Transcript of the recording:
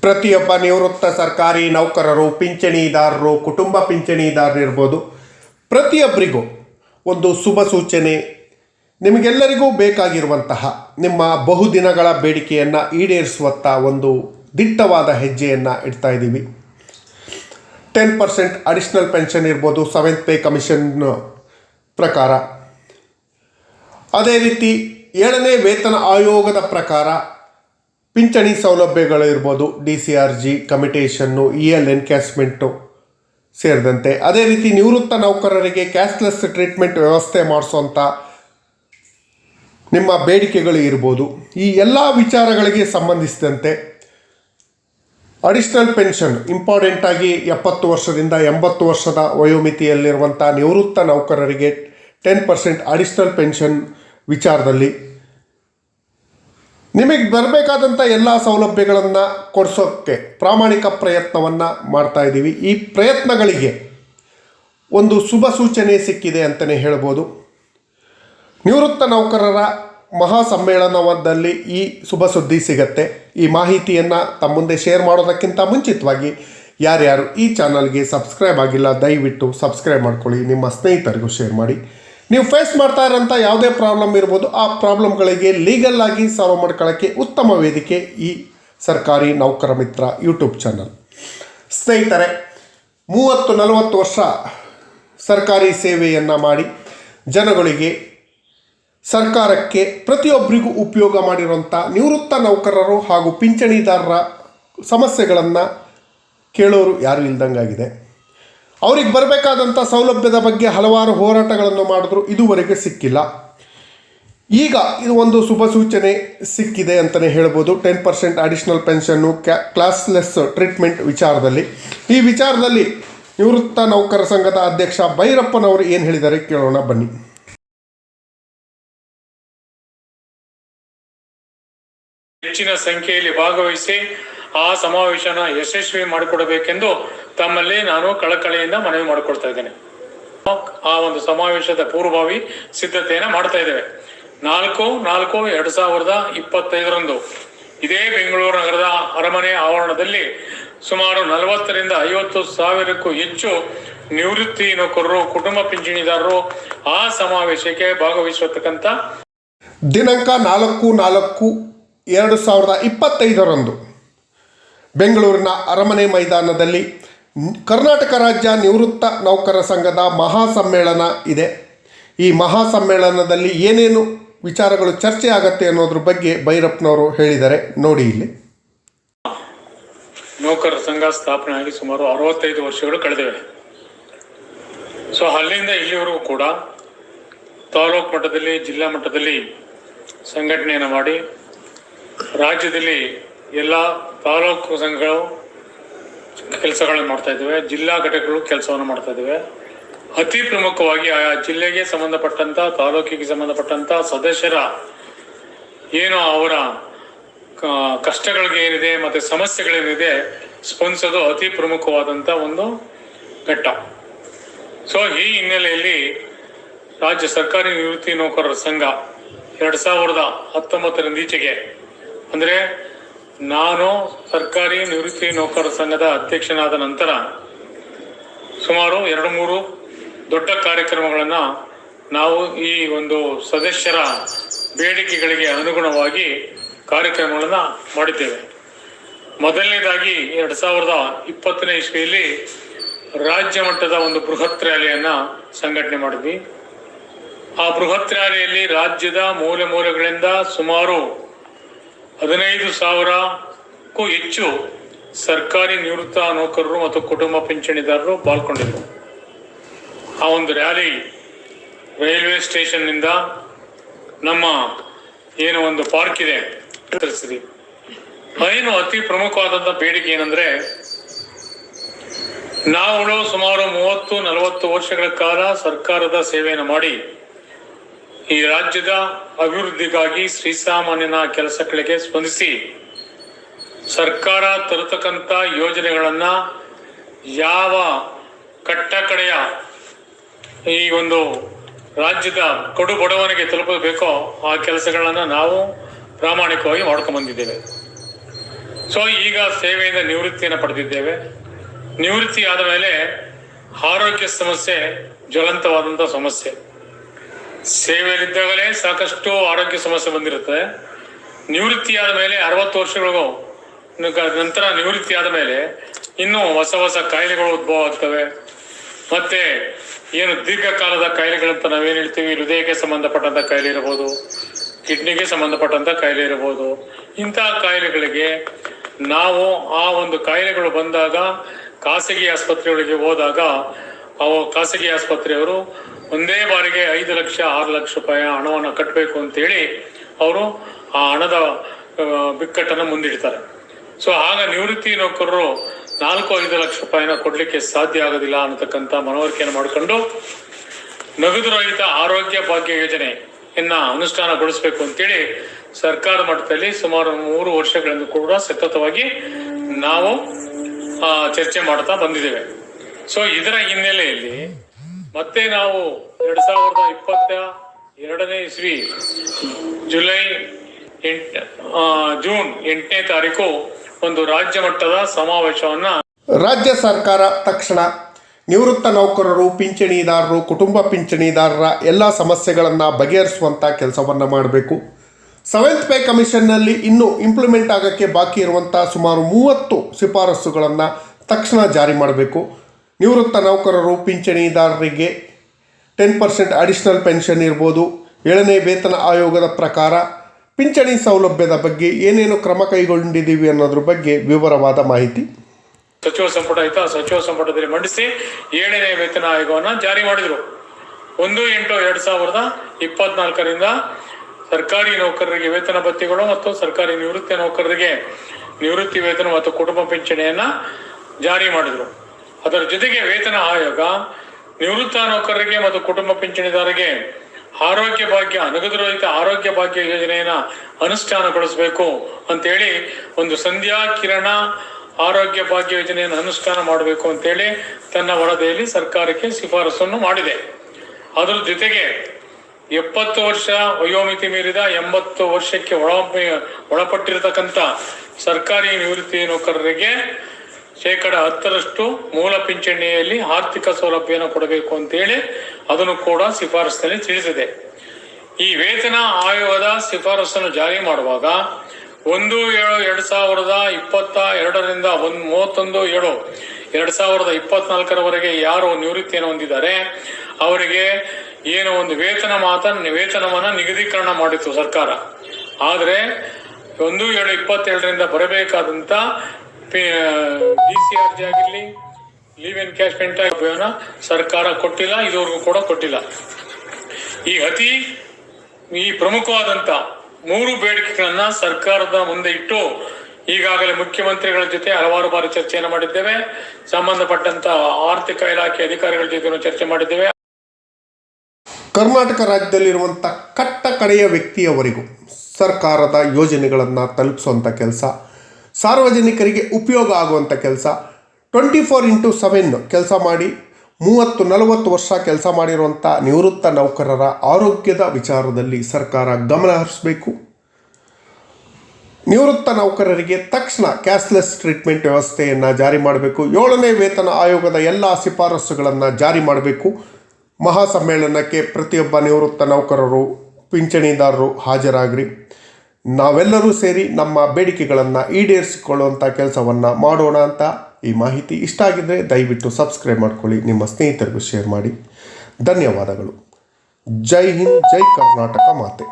ಪ್ರತಿಯೊಬ್ಬ ನಿವೃತ್ತ ಸರ್ಕಾರಿ ನೌಕರರು, ಪಿಂಚಣಿದಾರರು, ಕುಟುಂಬ ಪಿಂಚಣಿದಾರರು ಇರ್ಬೋದು. ಪ್ರತಿಯೊಬ್ಬರಿಗೂ ಒಂದು ಶುಭ ಸೂಚನೆ. ನಿಮಗೆಲ್ಲರಿಗೂ ಬೇಕಾಗಿರುವಂತಹ ನಿಮ್ಮ ಬಹುದಿನಗಳ ಬೇಡಿಕೆಯನ್ನು ಈಡೇರಿಸುವತ್ತ ಒಂದು ದಿಟ್ಟವಾದ ಹೆಜ್ಜೆಯನ್ನು ಇಡ್ತಾ ಇದ್ದೀವಿ. ಟೆನ್ ಪರ್ಸೆಂಟ್ ಅಡಿಷ್ನಲ್ ಪೆನ್ಷನ್ ಇರ್ಬೋದು, ಸೆವೆಂತ್ ಪೇ ಕಮಿಷನ್ ಪ್ರಕಾರ. ಅದೇ ರೀತಿ ಏಳನೇ ವೇತನ ಆಯೋಗದ ಪ್ರಕಾರ ಪಿಂಚಣಿ ಸೌಲಭ್ಯಗಳು ಇರ್ಬೋದು, ಡಿ ಸಿ ಆರ್ ಜಿ ಕಮಿಟೇಷನ್ನು ಇ ಎಲ್ ಎನ್ಕ್ಯಾಶ್ಮೆಂಟು ಸೇರಿದಂತೆ. ಅದೇ ರೀತಿ ನಿವೃತ್ತ ನೌಕರರಿಗೆ ಕ್ಯಾಶ್ಲೆಸ್ ಟ್ರೀಟ್ಮೆಂಟ್ ವ್ಯವಸ್ಥೆ ಮಾಡಿಸುವಂಥ ನಿಮ್ಮ ಬೇಡಿಕೆಗಳು ಇರ್ಬೋದು. ಈ ಎಲ್ಲ ವಿಚಾರಗಳಿಗೆ ಸಂಬಂಧಿಸಿದಂತೆ ಅಡಿಷ್ನಲ್ ಪೆನ್ಷನ್ ಇಂಪಾರ್ಟೆಂಟಾಗಿ ಎಪ್ಪತ್ತು ವರ್ಷದಿಂದ ಎಂಬತ್ತು ವರ್ಷದ ವಯೋಮಿತಿಯಲ್ಲಿರುವಂಥ ನಿವೃತ್ತ ನೌಕರರಿಗೆ ಟೆನ್ ಪರ್ಸೆಂಟ್ ಅಡಿಷ್ನಲ್ ಪೆನ್ಷನ್ ವಿಚಾರದಲ್ಲಿ ನಿಮಗೆ ಬರಬೇಕಾದಂಥ ಎಲ್ಲ ಸೌಲಭ್ಯಗಳನ್ನು ಕೊಡಿಸೋಕ್ಕೆ ಪ್ರಾಮಾಣಿಕ ಪ್ರಯತ್ನವನ್ನು ಮಾಡ್ತಾ ಇದ್ದೀವಿ. ಈ ಪ್ರಯತ್ನಗಳಿಗೆ ಒಂದು ಶುಭ ಸೂಚನೆ ಸಿಕ್ಕಿದೆ ಅಂತಲೇ ಹೇಳ್ಬೋದು. ನಿವೃತ್ತ ನೌಕರರ ಮಹಾ ಸಮ್ಮೇಳನದಲ್ಲಿ ಈ ಶುಭ ಸುದ್ದಿ ಸಿಗತ್ತೆ. ಈ ಮಾಹಿತಿಯನ್ನು ತಮ್ಮ ಮುಂದೆ ಶೇರ್ ಮಾಡೋದಕ್ಕಿಂತ ಮುಂಚಿತವಾಗಿ ಯಾರ್ಯಾರು ಈ ಚಾನಲ್ಗೆ ಸಬ್ಸ್ಕ್ರೈಬ್ ಆಗಿಲ್ಲ, ದಯವಿಟ್ಟು ಸಬ್ಸ್ಕ್ರೈಬ್ ಮಾಡ್ಕೊಳ್ಳಿ. ನಿಮ್ಮ ಸ್ನೇಹಿತರಿಗೂ ಶೇರ್ ಮಾಡಿ. ನೀವು ಫೇಸ್ ಮಾಡ್ತಾ ಇರೋಂಥ ಯಾವುದೇ ಪ್ರಾಬ್ಲಮ್ ಇರ್ಬೋದು, ಆ ಪ್ರಾಬ್ಲಮ್ಗಳಿಗೆ ಲೀಗಲ್ ಆಗಿ ಸಾಲ್ವ್ ಮಾಡ್ಕೊಳ್ಳೋಕ್ಕೆ ಉತ್ತಮ ವೇದಿಕೆ ಈ ಸರ್ಕಾರಿ ನೌಕರ ಮಿತ್ರ ಯೂಟ್ಯೂಬ್ ಚಾನಲ್ ಸ್ನೇಹಿತರೆ, ಮೂವತ್ತು ನಲವತ್ತು ವರ್ಷ ಸರ್ಕಾರಿ ಸೇವೆಯನ್ನು ಮಾಡಿ ಜನಗಳಿಗೆ ಸರ್ಕಾರಕ್ಕೆ ಪ್ರತಿಯೊಬ್ಬರಿಗೂ ಉಪಯೋಗ ಮಾಡಿರುವಂಥ ನಿವೃತ್ತ ನೌಕರರು ಹಾಗೂ ಪಿಂಚಣಿದಾರರ ಸಮಸ್ಯೆಗಳನ್ನು ಕೇಳೋರು ಯಾರು ಇಲ್ದಂಗಾಗಿದೆ. ಅವ್ರಿಗೆ ಬರಬೇಕಾದಂಥ ಸೌಲಭ್ಯದ ಬಗ್ಗೆ ಹಲವಾರು ಹೋರಾಟಗಳನ್ನು ಮಾಡಿದ್ರು, ಇದುವರೆಗೆ ಸಿಕ್ಕಿಲ್ಲ. ಈಗ ಇದು ಒಂದು ಶುಭ ಸೂಚನೆ ಸಿಕ್ಕಿದೆ ಅಂತಲೇ ಹೇಳ್ಬೋದು. ಟೆನ್ ಪರ್ಸೆಂಟ್ ಅಡಿಷ್ನಲ್ ಪೆನ್ಷನ್ನು ಕ್ಯಾ, ಕ್ಲಾಸ್ಲೆಸ್ ಟ್ರೀಟ್ಮೆಂಟ್ ವಿಚಾರದಲ್ಲಿ. ಈ ವಿಚಾರದಲ್ಲಿ ನಿವೃತ್ತ ನೌಕರ ಸಂಘದ ಅಧ್ಯಕ್ಷ ಭೈರಪ್ಪನವರು ಏನು ಹೇಳಿದ್ದಾರೆ ಕೇಳೋಣ, ಬನ್ನಿ. ಹೆಚ್ಚಿನ ಸಂಖ್ಯೆಯಲ್ಲಿ ಭಾಗವಹಿಸಿ ಆ ಸಮಾವೇಶನ ಯಶಸ್ವಿ ಮಾಡಿಕೊಡಬೇಕೆಂದು ತಮ್ಮಲ್ಲಿ ನಾನು ಕಳಕಳಿಯಿಂದ ಮನವಿ ಮಾಡಿಕೊಳ್ತಾ ಇದ್ದೇನೆ. ಆ ಒಂದು ಸಮಾವೇಶದ ಪೂರ್ವಭಾವಿ ಸಿದ್ಧತೆಯನ್ನ ಮಾಡ್ತಾ ಇದ್ದೇವೆ. ನಾಲ್ಕು ನಾಲ್ಕು, ಎರಡ್ ಸಾವಿರದ ಇಪ್ಪತ್ತೈದರಂದು ಇದೇ ಬೆಂಗಳೂರು ನಗರದ ಅರಮನೆ ಆವರಣದಲ್ಲಿ ಸುಮಾರು ನಲವತ್ತರಿಂದ ಐವತ್ತು ಸಾವಿರಕ್ಕೂ ಹೆಚ್ಚು ನಿವೃತ್ತಿ ನೌಕರರು, ಕುಟುಂಬ ಪಿಂಚಣಿದಾರರು ಆ ಸಮಾವೇಶಕ್ಕೆ ಭಾಗವಹಿಸತಕ್ಕಂತ ದಿನಾಂಕ ನಾಲ್ಕು ನಾಲ್ಕು, ಎರಡು ಸಾವಿರದ ಇಪ್ಪತ್ತೈದರಂದು ಬೆಂಗಳೂರಿನ ಅರಮನೆ ಮೈದಾನದಲ್ಲಿ ಕರ್ನಾಟಕ ರಾಜ್ಯ ನಿವೃತ್ತ ನೌಕರ ಸಂಘದ ಮಹಾ ಸಮ್ಮೇಳನ ಇದೆ. ಈ ಮಹಾ ಸಮ್ಮೇಳನದಲ್ಲಿ ಏನೇನು ವಿಚಾರಗಳು ಚರ್ಚೆ ಆಗತ್ತೆ ಅನ್ನೋದ್ರ ಬಗ್ಗೆ ಭೈರಪ್ಪನವರು ಹೇಳಿದ್ದಾರೆ ನೋಡಿ ಇಲ್ಲಿ. ನೌಕರರ ಸಂಘ ಸ್ಥಾಪನೆ ಆಗಿ ಸುಮಾರು ಅರವತ್ತೈದು ವರ್ಷಗಳು ಕಳೆದಿವೆ. ಸೊ, ಅಲ್ಲಿಂದ ಇಲ್ಲಿವರೆಗೂ ಕೂಡ ತಾಲೂಕು ಮಟ್ಟದಲ್ಲಿ, ಜಿಲ್ಲಾ ಮಟ್ಟದಲ್ಲಿ ಸಂಘಟನೆಯನ್ನು ಮಾಡಿ, ರಾಜ್ಯದಲ್ಲಿ ಎಲ್ಲ ತಾಲೂಕು ಸಂಘಗಳು ಕೆಲಸಗಳನ್ನು ಮಾಡ್ತಾ ಇದ್ದೇವೆ. ಜಿಲ್ಲಾ ಘಟಕಗಳು ಕೆಲಸವನ್ನು ಮಾಡ್ತಾ ಇದ್ದೇವೆ. ಅತಿ ಪ್ರಮುಖವಾಗಿ ಆಯಾ ಜಿಲ್ಲೆಗೆ ಸಂಬಂಧಪಟ್ಟಂತ, ತಾಲೂಕಿಗೆ ಸಂಬಂಧಪಟ್ಟಂತ ಸದಸ್ಯರ ಏನು ಅವರ ಕಷ್ಟಗಳಿಗೆ ಏನಿದೆ ಮತ್ತೆ ಸಮಸ್ಯೆಗಳೇನಿದೆ ಸ್ಪಂದಿಸೋದು ಅತಿ ಪ್ರಮುಖವಾದಂತ ಒಂದು ಘಟ್ಟ. ಸೊ ಈ ಹಿನ್ನೆಲೆಯಲ್ಲಿ ರಾಜ್ಯ ಸರ್ಕಾರಿ ನಿವೃತ್ತಿ ನೌಕರರ ಸಂಘ ಎರಡ್ ಸಾವಿರದ ಹತ್ತೊಂಬತ್ತರಿಂದ ಅಂದ್ರೆ ನಾನು ಸರ್ಕಾರಿ ನಿವೃತ್ತಿ ನೌಕರರ ಸಂಘದ ಅಧ್ಯಕ್ಷನಾದ ನಂತರ ಸುಮಾರು ಎರಡು ಮೂರು ದೊಡ್ಡ ಕಾರ್ಯಕ್ರಮಗಳನ್ನು ನಾವು ಈ ಒಂದು ಸದಸ್ಯರ ಬೇಡಿಕೆಗಳಿಗೆ ಅನುಗುಣವಾಗಿ ಕಾರ್ಯಕ್ರಮಗಳನ್ನು ಮಾಡಿದ್ದೇವೆ. ಮೊದಲನೇದಾಗಿ ಎರಡು ಸಾವಿರದ ಇಪ್ಪತ್ತನೇ ಇಸ್ವಿಯಲ್ಲಿ ರಾಜ್ಯ ಮಟ್ಟದ ಒಂದು ಬೃಹತ್ ರ್ಯಾಲಿಯನ್ನು ಸಂಘಟನೆ ಮಾಡಿದ್ವಿ. ಆ ಬೃಹತ್ ರ್ಯಾಲಿಯಲ್ಲಿ ರಾಜ್ಯದ ಮೂಲೆ ಮೂಲೆಗಳಿಂದ ಸುಮಾರು ಹದಿನೈದು ಸಾವಿರಕ್ಕೂ ಹೆಚ್ಚು ಸರ್ಕಾರಿ ನಿವೃತ್ತ ನೌಕರರು ಮತ್ತು ಕುಟುಂಬ ಪಿಂಚಣಿದಾರರು ಪಾಲ್ಗೊಂಡಿದ್ದರು. ಆ ಒಂದು ರ್ಯಾಲಿ ರೈಲ್ವೆ ಸ್ಟೇಷನ್ನಿಂದ ನಮ್ಮ ಏನು ಒಂದು ಪಾರ್ಕ್ ಇದೆ ತಿಳಿಸಿದ್ವಿ ಏನು ಅತಿ ಪ್ರಮುಖವಾದಂಥ ಬೇಡಿಕೆ ಏನಂದ್ರೆ ನಾವುಗಳು ಸುಮಾರು ಮೂವತ್ತು ನಲವತ್ತು ವರ್ಷಗಳ ಕಾಲ ಸರ್ಕಾರದ ಸೇವೆಯನ್ನು ಮಾಡಿ ಈ ರಾಜ್ಯದ ಅಭಿವೃದ್ಧಿಗಾಗಿ ಶ್ರೀಸಾಮಾನ್ಯನ ಕೆಲಸಗಳಿಗೆ ಸ್ಪಂದಿಸಿ ಸರ್ಕಾರ ತರತಕ್ಕಂಥ ಯೋಜನೆಗಳನ್ನ ಯಾವ ಕಟ್ಟ ಕಡೆಯ ಈ ಒಂದು ರಾಜ್ಯದ ಕಡು ಬಡವನಿಗೆ ತಲುಪಬೇಕೋ ಆ ಕೆಲಸಗಳನ್ನು ನಾವು ಪ್ರಾಮಾಣಿಕವಾಗಿ ಮಾಡ್ಕೊಂಡು ಬಂದಿದ್ದೇವೆ. ಸೊ ಈಗ ಸೇವೆಯಿಂದ ನಿವೃತ್ತಿಯನ್ನು ಪಡೆದಿದ್ದೇವೆ. ನಿವೃತ್ತಿ ಆದ ಮೇಲೆ ಆರೋಗ್ಯ ಸಮಸ್ಯೆ ಜ್ವಲಂತವಾದಂಥ ಸಮಸ್ಯೆ. ಸೇವೆಯಲ್ಲಿದ್ದಾಗಲೇ ಸಾಕಷ್ಟು ಆರೋಗ್ಯ ಸಮಸ್ಯೆ ಬಂದಿರುತ್ತೆ. ನಿವೃತ್ತಿ ಆದ ಮೇಲೆ ಅರವತ್ತು ವರ್ಷಗಳಿಗೂ ನಂತರ ನಿವೃತ್ತಿ ಆದ ಮೇಲೆ ಇನ್ನೂ ಹೊಸ ಹೊಸ ಕಾಯಿಲೆಗಳು ಉದ್ಭವ ಆಗ್ತವೆ ಮತ್ತೆ ಏನು ದೀರ್ಘಕಾಲದ ಕಾಯಿಲೆಗಳಂತ ನಾವೇನು ಹೇಳ್ತೀವಿ? ಹೃದಯಕ್ಕೆ ಸಂಬಂಧಪಟ್ಟಂತ ಕಾಯಿಲೆ ಇರಬಹುದು ಕಿಡ್ನಿಗೆ ಸಂಬಂಧಪಟ್ಟಂತ ಕಾಯಿಲೆ ಇರಬಹುದು ಇಂತಹ ಕಾಯಿಲೆಗಳಿಗೆ ನಾವು ಆ ಒಂದು ಕಾಯಿಲೆಗಳು ಬಂದಾಗ, ಖಾಸಗಿ ಆಸ್ಪತ್ರೆಗಳಿಗೆ ಹೋದಾಗ, ಅವು ಖಾಸಗಿ ಆಸ್ಪತ್ರೆಯವರು ಒಂದೇ ಬಾರಿಗೆ ಐದು ಲಕ್ಷ, ಆರು ಲಕ್ಷ ರೂಪಾಯಿ ಹಣವನ್ನು ಕಟ್ಟಬೇಕು ಅಂತೇಳಿ ಅವರು ಆ ಹಣದ ಬಿಕ್ಕಟ್ಟನ್ನು ಮುಂದಿಡ್ತಾರೆ. ಸೊ, ಆಗ ನಿವೃತ್ತಿ ನೌಕರರು ನಾಲ್ಕು, ಐದು ಲಕ್ಷ ರೂಪಾಯಿನ ಕೊಡಲಿಕ್ಕೆ ಸಾಧ್ಯ ಆಗೋದಿಲ್ಲ ಅನ್ನತಕ್ಕಂಥ ಮನವರಿಕೆಯನ್ನು ಮಾಡಿಕೊಂಡು ನಗದು ರಹಿತ ಆರೋಗ್ಯ ಭಾಗ್ಯ ಯೋಜನೆಯನ್ನ ಅನುಷ್ಠಾನಗೊಳಿಸಬೇಕು ಅಂತೇಳಿ ಸರ್ಕಾರ ಮಟ್ಟದಲ್ಲಿ ಸುಮಾರು ಮೂರು ವರ್ಷಗಳಿಂದ ಕೂಡ ಸತತವಾಗಿ ನಾವು ಚರ್ಚೆ ಮಾಡ್ತಾ ಬಂದಿದ್ದೇವೆ. ಸೊ, ಇದರ ಹಿನ್ನೆಲೆಯಲ್ಲಿ ಮತ್ತೆ ನಾವು ಎರಡ್ ಸಾವಿರದ ಇಪ್ಪತ್ತ ಎರಡನೇ ಇಸ್ವಿ ಜುಲೈ ಎಂಟ್ ಜೂನ್ ಎಂಟನೇ ತಾರೀಕು ಒಂದು ರಾಜ್ಯ ಮಟ್ಟದ ಸಮಾವೇಶವನ್ನ ರಾಜ್ಯ ಸರ್ಕಾರ ತಕ್ಷಣ ನಿವೃತ್ತ ನೌಕರರು, ಪಿಂಚಣಿದಾರರು, ಕುಟುಂಬ ಪಿಂಚಣಿದಾರರ ಎಲ್ಲ ಸಮಸ್ಯೆಗಳನ್ನು ಬಗೆಹರಿಸುವಂಥ ಕೆಲಸವನ್ನು ಮಾಡಬೇಕು. ಸೆವೆಂತ್ ಪೇ ಕಮಿಷನ್ನಲ್ಲಿ ಇನ್ನೂ ಇಂಪ್ಲಿಮೆಂಟ್ ಆಗೋಕ್ಕೆ ಬಾಕಿ ಇರುವಂಥ ಸುಮಾರು ಮೂವತ್ತು ಶಿಫಾರಸುಗಳನ್ನು ತಕ್ಷಣ ಜಾರಿ ಮಾಡಬೇಕು. ನಿವೃತ್ತ ನೌಕರರು ಪಿಂಚಣಿದಾರರಿಗೆ ಟೆನ್ ಪರ್ಸೆಂಟ್ ಅಡಿಷನಲ್ ಪೆನ್ಷನ್ ಇರ್ಬೋದು. ಏಳನೇ ವೇತನ ಆಯೋಗದ ಪ್ರಕಾರ ಪಿಂಚಣಿ ಸೌಲಭ್ಯದ ಬಗ್ಗೆ ಏನೇನು ಕ್ರಮ ಕೈಗೊಂಡಿದ್ದೀವಿ ಅನ್ನೋದ್ರ ಬಗ್ಗೆ ವಿವರವಾದ ಮಾಹಿತಿ. ಸಚಿವ ಸಂಪುಟ ಆಯ್ತಾ? ಸಚಿವ ಸಂಪುಟದಲ್ಲಿ ಮಂಡಿಸಿ ಏಳನೇ ವೇತನ ಆಯೋಗವನ್ನು ಜಾರಿ ಮಾಡಿದರು. ಒಂದು ಎಂಟು ಎರಡು ಸಾವಿರದ ಇಪ್ಪತ್ನಾಲ್ಕರಿಂದ ಸರ್ಕಾರಿ ನೌಕರರಿಗೆ ವೇತನ ಭತ್ಯೆಗಳು ಮತ್ತು ಸರ್ಕಾರಿ ನಿವೃತ್ತಿ ನೌಕರರಿಗೆ ನಿವೃತ್ತಿ ವೇತನ ಮತ್ತು ಕುಟುಂಬ ಪಿಂಚಣಿಯನ್ನ ಜಾರಿ ಮಾಡಿದ್ರು. ಅದರ ಜೊತೆಗೆ ವೇತನ ಆಯೋಗ, ನಿವೃತ್ತ ನೌಕರರಿಗೆ ಮತ್ತು ಕುಟುಂಬ ಪಿಂಚಣಿದಾರರಿಗೆ ಆರೋಗ್ಯ ಭಾಗ್ಯ ನಗದು ರಹಿತ ಆರೋಗ್ಯ ಭಾಗ್ಯ ಯೋಜನೆಯನ್ನು ಅನುಷ್ಠಾನಗೊಳಿಸಬೇಕು ಅಂತೇಳಿ ಒಂದು ಸಂಧ್ಯಾ ಕಿರಣ ಆರೋಗ್ಯ ಭಾಗ್ಯ ಯೋಜನೆಯನ್ನು ಅನುಷ್ಠಾನ ಮಾಡಬೇಕು ಅಂತೇಳಿ ತನ್ನ ವರದಿಯಲ್ಲಿ ಸರ್ಕಾರಕ್ಕೆ ಶಿಫಾರಸನ್ನು ಮಾಡಿದೆ. ಅದರ ಜೊತೆಗೆ ಎಪ್ಪತ್ತು ವರ್ಷ ವಯೋಮಿತಿ ಮೀರಿದ ಎಂಬತ್ತು ವರ್ಷಕ್ಕೆ ಒಳ ಒಳಪಟ್ಟಿರತಕ್ಕಂಥ ಸರ್ಕಾರಿ ನಿವೃತ್ತಿ ನೌಕರರಿಗೆ ಶೇಕಡ ಹತ್ತರಷ್ಟು ಮೂಲ ಪಿಂಚಣಿಯಲ್ಲಿ ಆರ್ಥಿಕ ಸೌಲಭ್ಯನ ಕೊಡಬೇಕು ಅಂತೇಳಿ ಅದನ್ನು ಕೂಡ ಶಿಫಾರಸಿನಲ್ಲಿ ತಿಳಿಸಿದೆ. ಈ ವೇತನ ಆಯೋಗದ ಶಿಫಾರಸನ್ನು ಜಾರಿ ಮಾಡುವಾಗ ಒಂದು ಏಳು ಎರಡ್ ಸಾವಿರದ ಇಪ್ಪತ್ತ ಎರಡರಿಂದ ಒಂದ್ ಮೂವತ್ತೊಂದು ಏಳು ಎರಡ್ ಸಾವಿರದ ಇಪ್ಪತ್ನಾಲ್ಕರವರೆಗೆ ಯಾರು ನಿವೃತ್ತಿಯನ್ನು ಹೊಂದಿದ್ದಾರೆ, ಅವರಿಗೆ ಏನು ಒಂದು ವೇತನ ಮಾತ್ರ ವೇತನವನ್ನ ನಿಗದೀಕರಣ ಮಾಡಿತ್ತು ಸರ್ಕಾರ. ಆದರೆ ಒಂದು ಏಳು ಇಪ್ಪತ್ತೆರಡರಿಂದ ಬರಬೇಕಾದಂತ D C R G cash leave encashment ಸರ್ಕಾರ ಕೊಟ್ಟಿಲ್ಲ, ಇದುವರೆಗೂ ಕೂಡ ಕೊಟ್ಟಿಲ್ಲ. ಈ ಅತಿ, ಈ ಪ್ರಮುಖವಾದಂತ ಮೂರು ಬೇಡಿಕೆಗಳನ್ನ ಸರ್ಕಾರದ ಮುಂದೆ ಇಟ್ಟು, ಈಗಾಗಲೇ ಮುಖ್ಯಮಂತ್ರಿಗಳ ಜೊತೆ ಹಲವಾರು ಬಾರಿ ಚರ್ಚೆಯನ್ನು ಮಾಡಿದ್ದೇವೆ. ಸಂಬಂಧಪಟ್ಟಂತ ಆರ್ಥಿಕ ಇಲಾಖೆ ಅಧಿಕಾರಿಗಳ ಜೊತೆ ಚರ್ಚೆ ಮಾಡಿದ್ದೇವೆ. ಕರ್ನಾಟಕ ರಾಜ್ಯದಲ್ಲಿರುವಂಥ ಕಟ್ಟ ಕಡೆಯ ವ್ಯಕ್ತಿಯವರೆಗೂ ಸರ್ಕಾರದ ಯೋಜನೆಗಳನ್ನು ತಲುಪಿಸುವಂಥ ಕೆಲಸ ಸಾರ್ವಜನಿಕರಿಗೆ ಉಪಯೋಗ ಆಗುವಂಥ ಕೆಲಸ. ಟ್ವೆಂಟಿ ಫೋರ್ ಇಂಟು ಸೆವೆನ್ ಕೆಲಸ ಮಾಡಿ, ಮೂವತ್ತು, ನಲವತ್ತು ವರ್ಷ ಕೆಲಸ ಮಾಡಿರುವಂಥ ನಿವೃತ್ತ ನೌಕರರ ಆರೋಗ್ಯದ ವಿಚಾರದಲ್ಲಿ ಸರ್ಕಾರ ಗಮನ ಹರಿಸಬೇಕು. ನಿವೃತ್ತ ನೌಕರರಿಗೆ ತಕ್ಷಣ ಕ್ಯಾಶ್ಲೆಸ್ ಟ್ರೀಟ್ಮೆಂಟ್ ವ್ಯವಸ್ಥೆಯನ್ನು ಜಾರಿ ಮಾಡಬೇಕು. ಏಳನೇ ವೇತನ ಆಯೋಗದ ಎಲ್ಲ ಶಿಫಾರಸುಗಳನ್ನು ಜಾರಿ ಮಾಡಬೇಕು. ಮಹಾಸಮ್ಮೇಳನಕ್ಕೆ ಪ್ರತಿಯೊಬ್ಬ ನಿವೃತ್ತ ನೌಕರರು, ಪಿಂಚಣಿದಾರರು ಹಾಜರಾಗ್ರಿ. ನಾವೆಲ್ಲರೂ ಸೇರಿ ನಮ್ಮ ಬೇಡಿಕೆಗಳನ್ನು ಈಡೇರಿಸಿಕೊಳ್ಳುವಂಥ ಕೆಲಸವನ್ನು ಮಾಡೋಣ ಅಂತ ಈ ಮಾಹಿತಿ ಇಷ್ಟ ಆಗಿದ್ದರೆ ದಯವಿಟ್ಟು ಸಬ್ಸ್ಕ್ರೈಬ್ ಮಾಡ್ಕೊಳ್ಳಿ, ನಿಮ್ಮ ಸ್ನೇಹಿತರಿಗೂ ಶೇರ್ ಮಾಡಿ. ಧನ್ಯವಾದಗಳು. ಜೈ ಹಿಂದ್, ಜೈ ಕರ್ನಾಟಕ ಮಾತೆ.